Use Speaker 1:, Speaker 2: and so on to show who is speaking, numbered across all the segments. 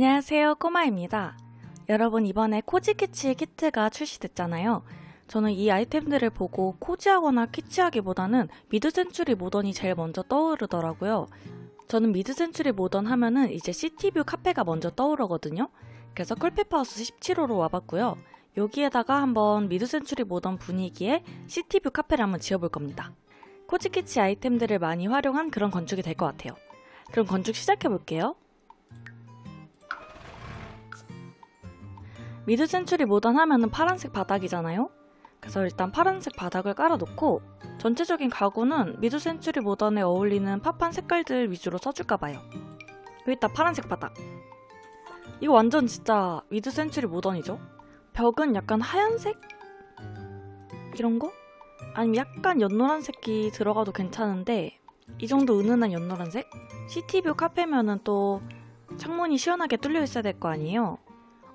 Speaker 1: 안녕하세요, 꼬마입니다. 여러분, 이번에 코지키치 키트가 출시됐잖아요. 저는 이 아이템들을 보고 코지하거나 키치하기보다는 미드센츄리 모던이 제일 먼저 떠오르더라고요. 저는 미드센츄리 모던 하면은 이제 시티뷰 카페가 먼저 떠오르거든요. 그래서 컬페파우스 17호로 와봤고요. 여기에다가 한번 미드센츄리 모던 분위기에 시티뷰 카페를 한번 지어볼 겁니다. 코지키치 아이템들을 많이 활용한 그런 건축이 될 것 같아요. 그럼 건축 시작해볼게요. 미드 센츄리 모던 하면은 파란색 바닥이잖아요? 그래서 일단 파란색 바닥을 깔아놓고 전체적인 가구는 미드 센츄리 모던에 어울리는 팝한 색깔들 위주로 써줄까봐요. 여기다 파란색 바닥. 이거 완전 진짜 미드 센츄리 모던이죠? 벽은 약간 하얀색? 이런 거? 아니면 약간 연노란색이 들어가도 괜찮은데 이 정도 은은한 연노란색? 시티뷰 카페면은 또 창문이 시원하게 뚫려 있어야 될 거 아니에요?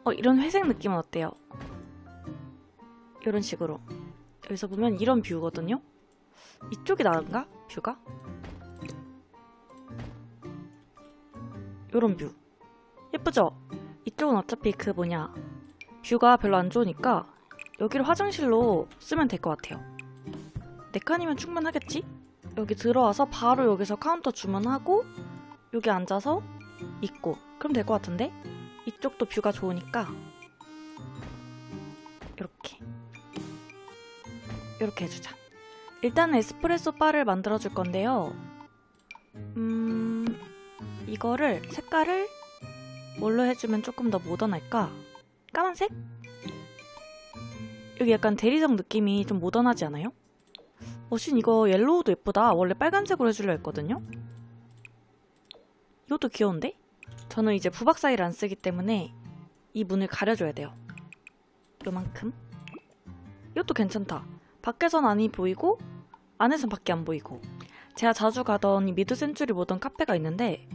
Speaker 1: 어, 이런 회색 느낌은 어때요? 이런 식으로. 여기서 보면 이런 뷰거든요? 이쪽이 나은가? 뷰가? 이런 뷰. 예쁘죠? 이쪽은 어차피 그 뭐냐. 뷰가 별로 안 좋으니까 여기를 화장실로 쓰면 될 것 같아요. 네 칸이면 충분하겠지? 여기 들어와서 바로 여기서 카운터 주문하고 여기 앉아서 있고 그럼 될 것 같은데? 이쪽도 뷰가 좋으니까 이렇게 이렇게 해주자. 일단은 에스프레소 바를 만들어 줄 건데요. 음 이거를 색깔을 뭘로 해주면 조금 더 모던할까? 까만색? 여기 약간 대리석 느낌이 좀 모던하지 않아요? 어신 이거 옐로우도 예쁘다. 원래 빨간색으로 해주려 했거든요. 이것도 귀여운데? 저는 이제 부박 사이를 안 쓰기 때문에 이 문을 가려줘야 돼요. 요만큼. 이것도 괜찮다. 밖에선 안이 보이고 안에선 밖에 안 보이고. 제가 자주 가던 이 미드 센츄리 모던 카페가 있는데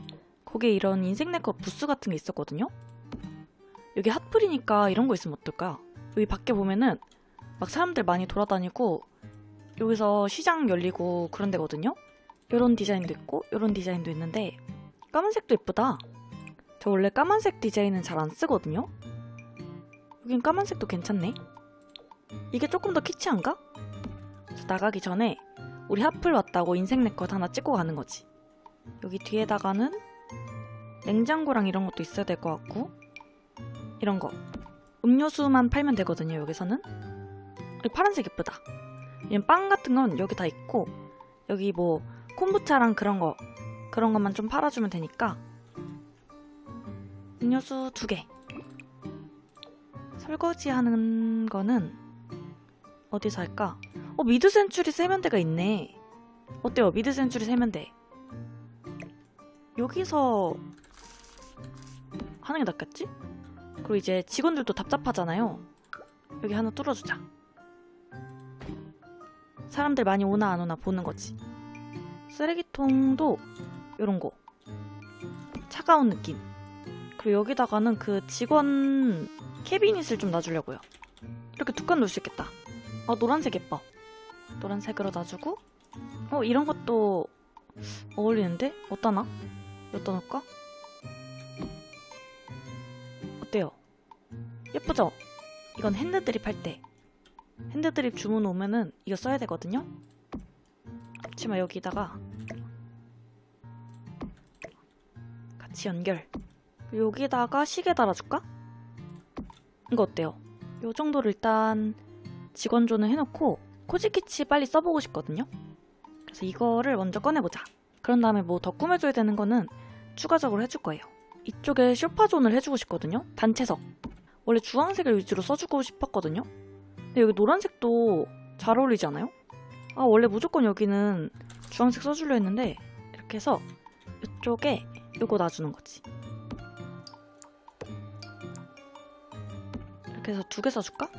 Speaker 1: 거기에 이런 인생 네컷 부스 같은 게 있었거든요. 여기 핫플이니까 이런 거 있으면 어떨까? 여기 밖에 보면은 막 사람들 많이 돌아다니고 여기서 시장 열리고 그런 데거든요. 이런 디자인도 있고 이런 디자인도 있는데 까만색도 예쁘다. 저 원래 까만색 디자인은 잘 안 쓰거든요. 여긴 까만색도 괜찮네. 이게 조금 더 키치한가? 저 나가기 전에 우리 핫플 왔다고 인생 네컷 하나 찍고 가는 거지. 여기 뒤에다가는 냉장고랑 이런 것도 있어야 될 것 같고 이런 거 음료수만 팔면 되거든요 여기서는 여기 파란색 예쁘다 얘는 빵 같은 건 여기 다 있고 여기 뭐 콤부차랑 그런 거 그런 것만 좀 팔아주면 되니까 음료수 두 개. 설거지 하는 거는 어디서 할까? 어, 미드 센츄리 세면대가 있네. 어때요? 미드 센츄리 세면대. 여기서 하는 게 낫겠지? 그리고 이제 직원들도 답답하잖아요. 여기 하나 뚫어주자. 사람들 많이 오나 안 오나 보는 거지. 쓰레기통도 이런 거. 차가운 느낌. 그리고 여기다가는 그 직원 캐비닛을 좀 놔주려고요. 이렇게 두 칸 놓을 수 있겠다. 아, 노란색 예뻐. 노란색으로 놔주고, 어, 이런 것도 어울리는데? 어디다 놔? 여기다 놓을까? 어때요? 예쁘죠? 이건 핸드드립 할 때. 핸드드립 주문 오면은 이거 써야 되거든요? 앞치마 여기다가 같이 연결. 여기다가 시계 달아줄까? 이거 어때요? 요 정도를 일단 직원조는 해놓고 코지키치 빨리 써보고 싶거든요? 그래서 이거를 먼저 꺼내보자. 그런 다음에 뭐 더 꾸며줘야 되는 거는 추가적으로 해줄 거예요. 이쪽에 쇼파존을 해주고 싶거든요? 단체석. 원래 주황색을 위주로 써주고 싶었거든요? 근데 여기 노란색도 잘 어울리지 않아요? 아, 원래 무조건 여기는 주황색 써주려 했는데 이렇게 해서 이쪽에 이거 놔주는 거지. 해서 두개 써줄까?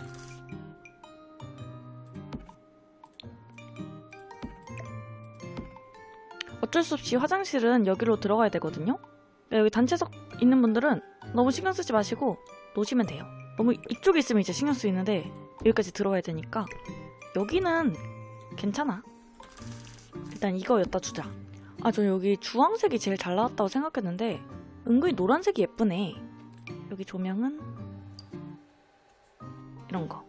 Speaker 1: 어쩔 수 없이 화장실은 여기로 들어가야 되거든요? 여기 단체석 있는 분들은 너무 신경 쓰지 마시고 놓으시면 돼요. 너무 이쪽에 있으면 이제 신경 쓰이는데 여기까지 들어가야 되니까 여기는 괜찮아. 일단 이거 였다 주자. 아, 저 여기 주황색이 제일 잘 나왔다고 생각했는데 은근히 노란색이 예쁘네. 여기 조명은 이런 거.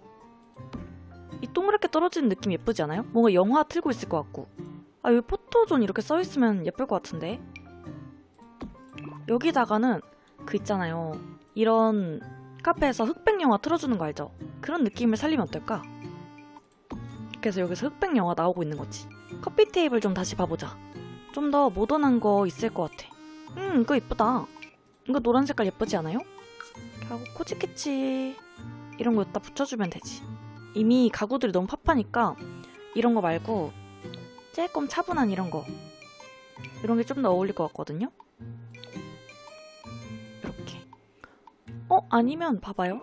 Speaker 1: 이 동그랗게 떨어지는 느낌 예쁘지 않아요? 뭔가 영화 틀고 있을 것 같고. 아, 여기 포토존 이렇게 써 있으면 예쁠 것 같은데. 여기다가는 그 있잖아요. 이런 카페에서 흑백 영화 틀어주는 거 알죠? 그런 느낌을 살리면 어떨까? 그래서 여기서 흑백 영화 나오고 있는 거지. 커피 테이블 좀 다시 봐보자. 좀 더 모던한 거 있을 것 같아. 음, 이거 예쁘다. 이거 노란 색깔 예쁘지 않아요? 하고 코지캐치 이런 거 여기다 붙여주면 되지. 이미 가구들이 너무 팝하니까 이런 거 말고 조금 차분한 이런 거 이런 게 좀 더 어울릴 것 같거든요. 이렇게. 어 아니면 봐봐요.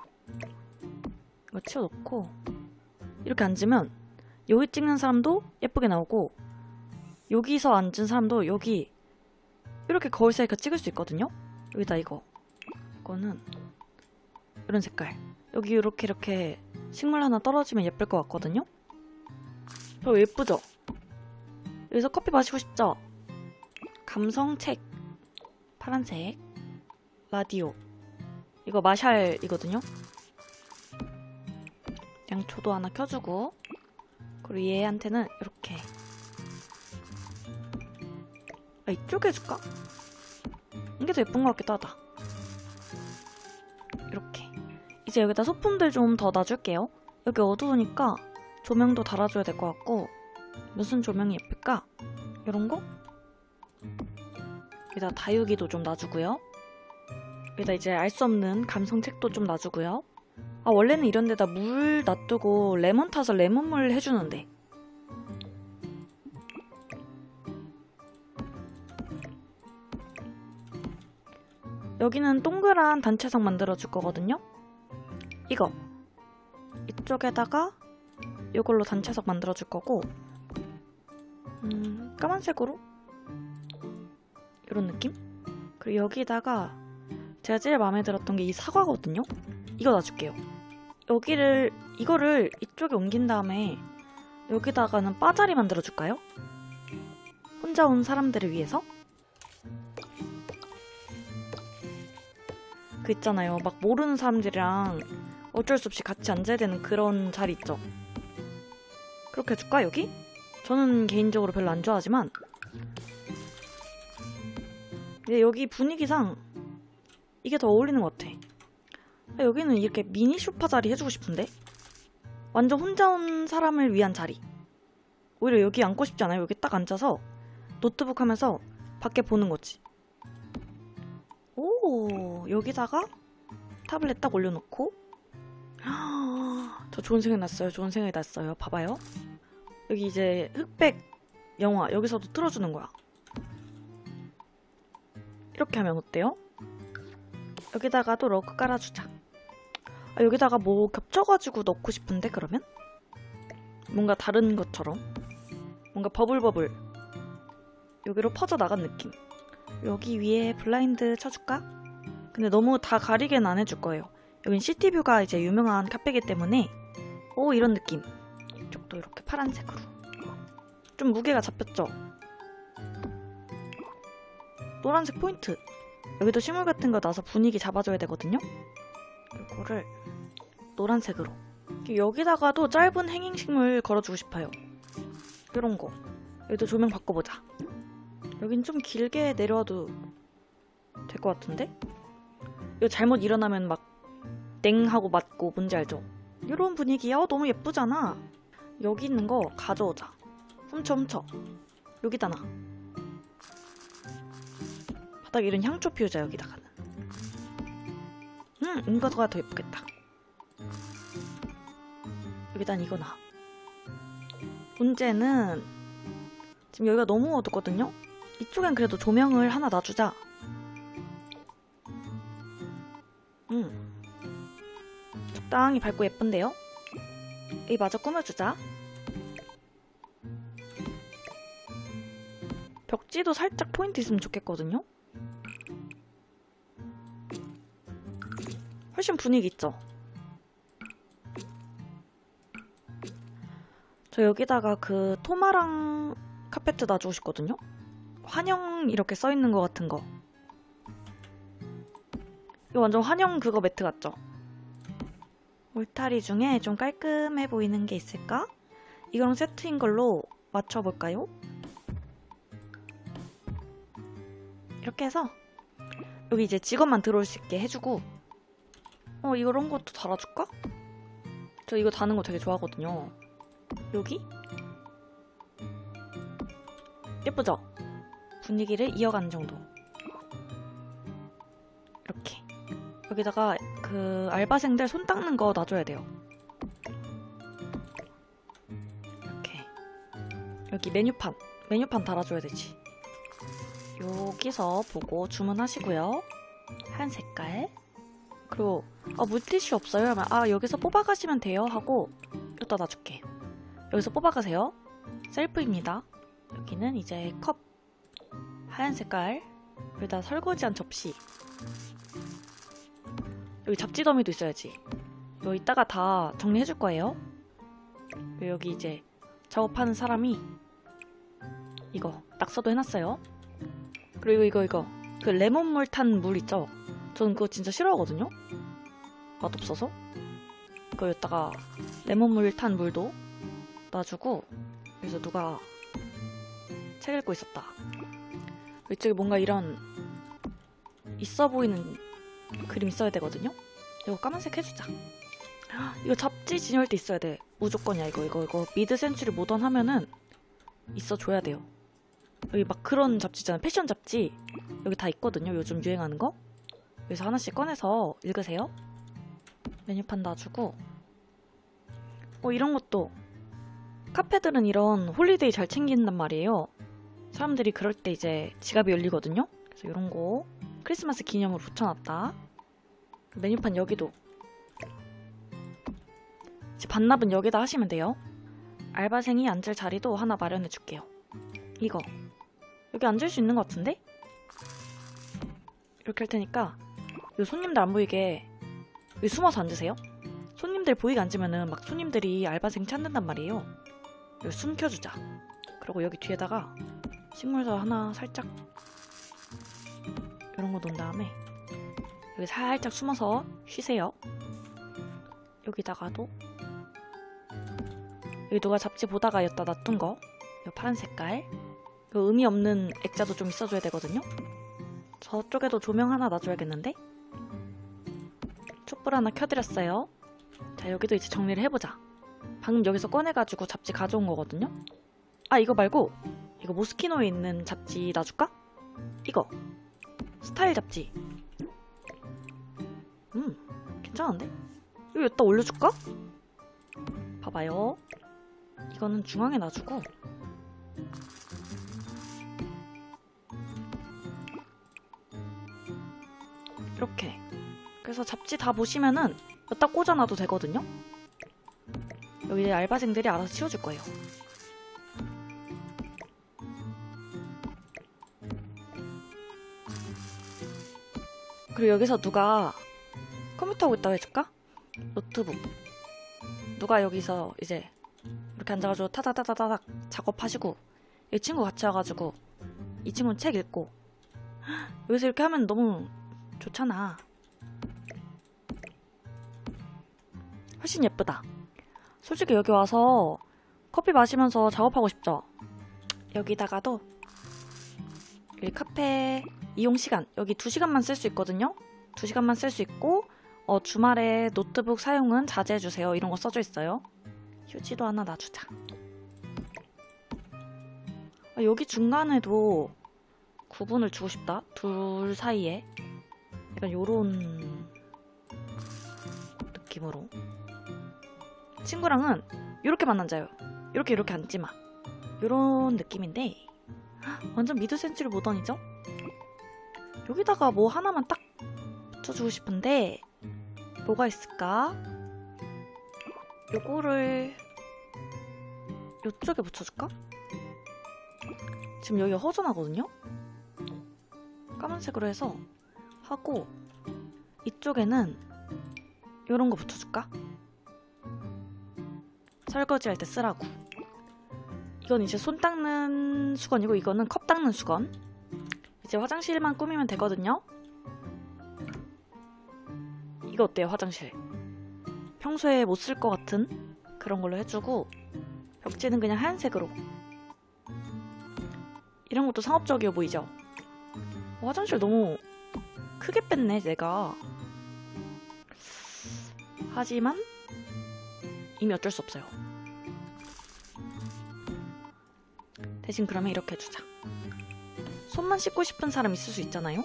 Speaker 1: 이거 치워놓고 이렇게 앉으면 여기 찍는 사람도 예쁘게 나오고 여기서 앉은 사람도 여기 이렇게 거울 사이가 찍을 수 있거든요. 여기다 이거 이거는 이런 색깔 여기 이렇게 이렇게 식물 하나 떨어지면 예쁠 것 같거든요. 저 예쁘죠? 여기서 커피 마시고 싶죠? 감성 책 파란색 라디오 이거 마샬이거든요. 양초도 하나 켜주고 그리고 얘한테는 이렇게 아, 이쪽에 해줄까? 이게 더 예쁜 것 같기도 하다. 이제 여기다 소품들 좀 더 놔줄게요. 여기 어두우니까 조명도 달아줘야 될 것 같고 무슨 조명이 예쁠까? 이런 거? 여기다 다육이도 좀 놔주고요. 여기다 이제 알 수 없는 감성책도 좀 놔주고요. 아 원래는 이런 데다 물 놔두고 레몬 타서 레몬물 해주는데 여기는 동그란 단체석 만들어줄 거거든요. 이거 이쪽에다가 이걸로 단체석 만들어줄 거고 음, 까만색으로 이런 느낌? 그리고 여기다가 제가 제일 마음에 들었던 게 이 사과거든요. 이거 놔줄게요. 여기를 이거를 이쪽에 옮긴 다음에 여기다가는 바자리 만들어줄까요? 혼자 온 사람들을 위해서? 그 있잖아요. 막 모르는 사람들이랑 어쩔 수 없이 같이 앉아야 되는 그런 자리 있죠. 그렇게 해줄까 여기? 저는 개인적으로 별로 안 좋아하지만 근데 여기 분위기상 이게 더 어울리는 것 같아. 아, 여기는 이렇게 미니 쇼파 자리 해주고 싶은데? 완전 혼자 온 사람을 위한 자리. 오히려 여기 앉고 싶지 않아요? 여기 딱 앉아서 노트북 하면서 밖에 보는 거지. 오, 여기다가 타블렛 딱 올려놓고. 저 좋은 생각 났어요. 좋은 생각이 났어요. 봐봐요. 여기 이제 흑백 영화 여기서도 틀어주는 거야. 이렇게 하면 어때요? 여기다가도 러그 깔아주자. 아, 여기다가 뭐 겹쳐가지고 넣고 싶은데 그러면? 뭔가 다른 것처럼 뭔가 버블버블 여기로 퍼져나간 느낌 여기 위에 블라인드 쳐줄까? 근데 너무 다 가리게는 안 해줄 거예요 여긴 시티뷰가 이제 유명한 카페이기 때문에 오 이런 느낌. 이쪽도 이렇게 파란색으로. 좀 무게가 잡혔죠? 노란색 포인트. 여기도 식물 같은 거 놔서 분위기 잡아줘야 되거든요? 이거를 노란색으로. 여기다가도 짧은 행잉식물 걸어주고 싶어요. 이런 거. 여기도 조명 바꿔보자. 여긴 좀 길게 내려와도 될 것 같은데? 이거 잘못 일어나면 막 땡 하고 맞고 뭔지 알죠? 이런 분위기야? 어, 너무 예쁘잖아. 여기 있는 거 가져오자. 훔쳐 훔쳐. 여기다 놔. 바닥에 이런 향초 피우자 여기다가는. 음 이거가 더 예쁘겠다. 여기단 이거 놔. 문제는 지금 여기가 너무 어둡거든요? 이쪽엔 그래도 조명을 하나 놔주자 적당히 밝고 예쁜데요? 이 마저 꾸며주자 벽지도 살짝 포인트 있으면 좋겠거든요? 훨씬 분위기 있죠? 저 여기다가 그 토마랑 카페트 놔주고 싶거든요? 환영 이렇게 써있는 것 같은 거. 이거 완전 환영 그거 매트 같죠? 울타리 중에 좀 깔끔해 보이는 게 있을까? 이거랑 세트인 걸로 맞춰볼까요? 이렇게 해서 여기 이제 직원만 들어올 수 있게 해주고 어 이런 것도 달아줄까? 저 이거 다는 거 되게 좋아하거든요 여기? 예쁘죠? 분위기를 이어가는 정도 이렇게 여기다가 그 알바생들 손 닦는 거 놔줘야 돼요. 이렇게. 여기 메뉴판 메뉴판 달아줘야 되지. 여기서 보고 주문하시고요. 한 색깔. 그리고 아 물티슈 없어요? 하면 아 여기서 뽑아가시면 돼요 하고 여기다 놔줄게. 여기서 뽑아가세요. 셀프입니다. 여기는 이제 컵. 하얀 색깔. 여기다 설거지한 접시 여기 잡지 더미도 있어야지. 이거 이따가 다 정리해줄 거예요. 여기 이제 작업하는 사람이 이거 낙서도 해놨어요. 그리고 이거 이거. 그 레몬물 탄 물 있죠? 저는 그거 진짜 싫어하거든요. 맛없어서. 그거 여기다가 레몬물 탄 물도 놔주고 여기서 누가 책 읽고 있었다. 이쪽에 뭔가 이런 있어 보이는 그림 있어야 되거든요? 이거 까만색 해주자. 헉, 이거 잡지 진열대 있어야 돼. 무조건이야 이거 이거 이거. 미드 센츄리 모던 하면은 있어줘야 돼요. 여기 막 그런 잡지 있잖아요. 패션 잡지. 여기 다 있거든요 요즘 유행하는 거. 여기서 하나씩 꺼내서 읽으세요. 메뉴판 놔주고. 어 이런 것도. 카페들은 이런 홀리데이 잘 챙긴단 말이에요. 사람들이 그럴 때 이제 지갑이 열리거든요? 그래서 이런 거 크리스마스 기념으로 붙여놨다. 메뉴판 여기도. 이제 반납은 여기다 하시면 돼요. 알바생이 앉을 자리도 하나 마련해 줄게요. 이거. 여기 앉을 수 있는 것 같은데? 이렇게 할 테니까 이 손님들 안 보이게 여기 숨어서 앉으세요. 손님들 보이게 앉으면은 막 손님들이 알바생 찾는단 말이에요. 여기 숨겨주자. 그리고 여기 뒤에다가 식물들 하나 살짝 거 놓은 다음에 여기 살짝 숨어서 쉬세요 여기다가도 여기 누가 잡지 보다가 여기다 놔둔 거 이 파란 색깔 그 의미 없는 액자도 좀 있어줘야 되거든요. 저쪽에도 조명 하나 놔줘야겠는데? 촛불 하나 켜드렸어요. 자 여기도 이제 정리를 해보자. 방금 여기서 꺼내가지고 잡지 가져온 거거든요. 아 이거 말고 이거 모스키노에 있는 잡지 놔줄까? 이거 스타일 잡지. 음 괜찮은데? 이거 여기다 올려줄까? 봐봐요. 이거는 중앙에 놔주고 이렇게 그래서 잡지 다 보시면은 여기다 꽂아놔도 되거든요 여기 알바생들이 알아서 치워줄 거예요 그리고 여기서 누가 컴퓨터 하고 있다고 해줄까? 노트북 누가 여기서 이제 이렇게 앉아가지고 타다다다닥 작업하시고 이 친구 같이 와가지고 이 친구는 책 읽고 여기서 이렇게 하면 너무 좋잖아. 훨씬 예쁘다. 솔직히 여기 와서 커피 마시면서 작업하고 싶죠? 여기다가도 여기 카페 이용 시간 여기 2시간만 쓸 수 있거든요? 2시간만 쓸 수 있고 어, 주말에 노트북 사용은 자제해주세요. 이런 거 써져 있어요. 휴지도 하나 놔주자. 아, 여기 중간에도 구분을 주고 싶다. 둘 사이에. 약간 요런 느낌으로 친구랑은 이렇게 만난 자요 이렇게 이렇게 앉지 마 요런 느낌인데 헉, 완전 미드 센츄리 모던이죠 여기다가 뭐 하나만 딱 붙여주고 싶은데 뭐가 있을까 요거를 요쪽에 붙여줄까 지금 여기 허전하거든요 까만색으로 해서 하고 이쪽에는 이런 거 붙여줄까? 설거지 할 때 쓰라고. 이건 이제 손 닦는 수건이고 이거는 컵 닦는 수건. 이제 화장실만 꾸미면 되거든요. 이거 어때요 화장실? 평소에 못 쓸 것 같은 그런 걸로 해주고 벽지는 그냥 하얀색으로 이런 것도 상업적이어 보이죠? 어, 화장실 너무 크게 뺐네 내가 하지만 이미 어쩔 수 없어요 대신 그러면 이렇게 해주자 손만 씻고 싶은 사람 있을 수 있잖아요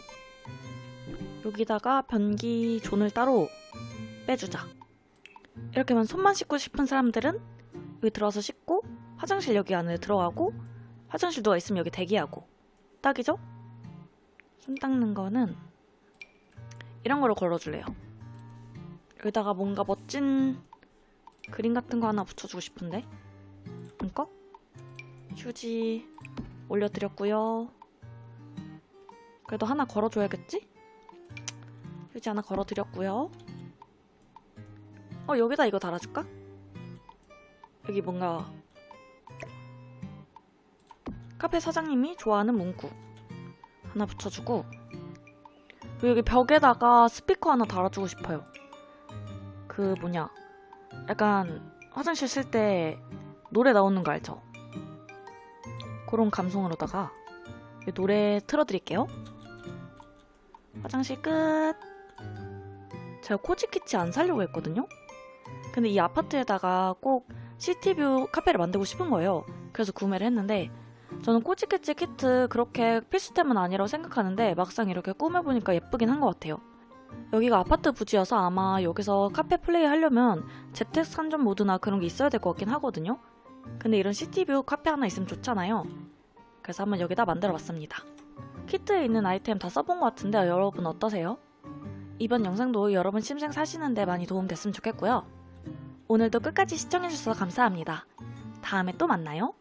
Speaker 1: 여기다가 변기 존을 따로 빼주자 이렇게 하면 손만 씻고 싶은 사람들은 여기 들어와서 씻고 화장실 여기 안에 들어가고 화장실 누가 있으면 여기 대기하고 딱이죠? 손 닦는 거는 이런 거로 걸어줄래요. 여기다가 뭔가 멋진 그림 같은 거 하나 붙여주고 싶은데 이거? 휴지 올려드렸고요. 그래도 하나 걸어줘야겠지? 휴지 하나 걸어드렸고요. 어 여기다 이거 달아줄까? 여기 뭔가 카페 사장님이 좋아하는 문구 하나 붙여주고 그리고 여기 벽에다가 스피커 하나 달아주고 싶어요. 그 뭐냐 약간 화장실 쓸 때 노래 나오는 거 알죠? 그런 감성으로다가 이 노래 틀어드릴게요. 화장실 끝. 제가 코지키치 안 살려고 했거든요. 근데 이 아파트에다가 꼭 시티뷰 카페를 만들고 싶은 거예요. 그래서 구매를 했는데 저는 꼬치키치 키트 그렇게 필수템은 아니라고 생각하는데 막상 이렇게 꾸며보니까 예쁘긴 한 것 같아요. 여기가 아파트 부지여서 아마 여기서 카페 플레이 하려면 재택 산전 모드나 그런 게 있어야 될 것 같긴 하거든요. 근데 이런 시티뷰 카페 하나 있으면 좋잖아요. 그래서 한번 여기다 만들어 봤습니다. 키트에 있는 아이템 다 써본 것 같은데 여러분 어떠세요? 이번 영상도 여러분 심생 사시는데 많이 도움 됐으면 좋겠고요. 오늘도 끝까지 시청해주셔서 감사합니다. 다음에 또 만나요.